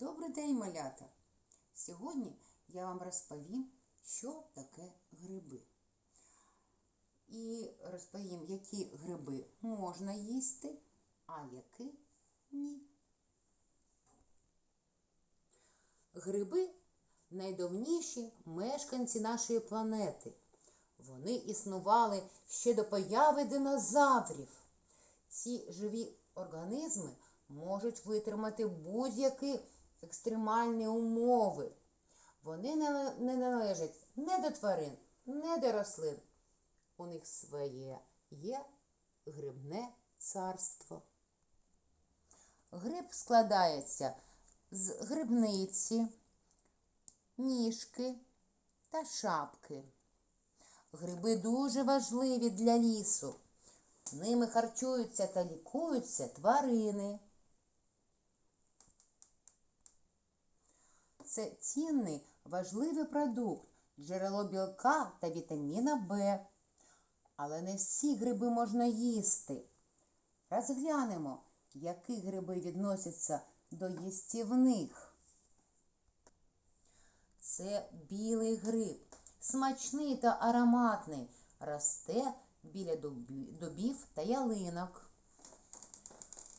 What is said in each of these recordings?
Добрий день, малята! Сьогодні я вам розповім, що таке гриби. І розповім, які гриби можна їсти, а які ні. Гриби найдавніші мешканці нашої планети. Вони існували ще до появи динозаврів. Ці живі організми можуть витримати будь-які екстремальні умови. Вони не, належать не до тварин, не до рослин. У них своє є грибне царство. Гриб складається з грибниці, ніжки та шапки. Гриби дуже важливі для лісу. Ними харчуються та лікуються тварини. Це цінний важливий продукт, джерело білка та вітаміна Б. Але не всі гриби можна їсти. Розглянемо, які гриби відносяться до їстівних. Це білий гриб, смачний та ароматний, росте біля дубів та ялинок.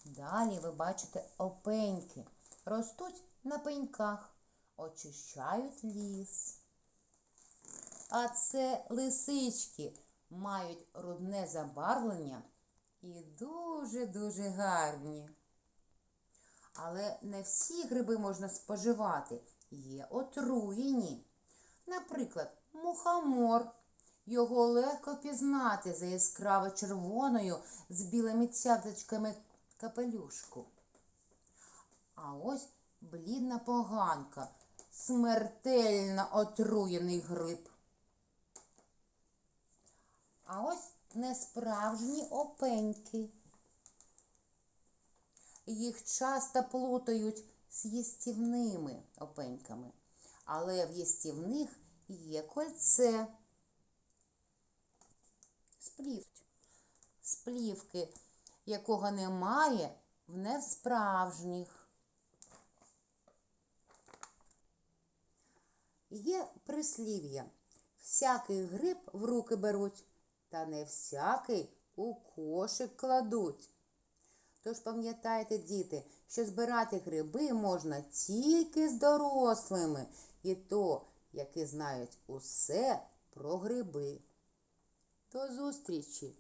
Далі ви бачите опеньки. Ростуть на пеньках, очищають ліс. А це лисички мають рудне забарвлення і дуже-дуже гарні. Але не всі гриби можна споживати, є отруєні. Наприклад, мухомор. Його легко пізнати за яскраво червоною з білими цяточками капелюшку. А ось блідна поганка, смертельно отруєний гриб. А ось несправжні опеньки. Їх часто плутають з їстівними опеньками, але в їстівних є кольце. Сплівки, якого немає в несправжніх. Є прислів'я. Всякий гриб в руки беруть, та не всякий у кошик кладуть. Тож пам'ятайте, діти, що збирати гриби можна тільки з дорослими, і то, які знають усе про гриби. До зустрічі!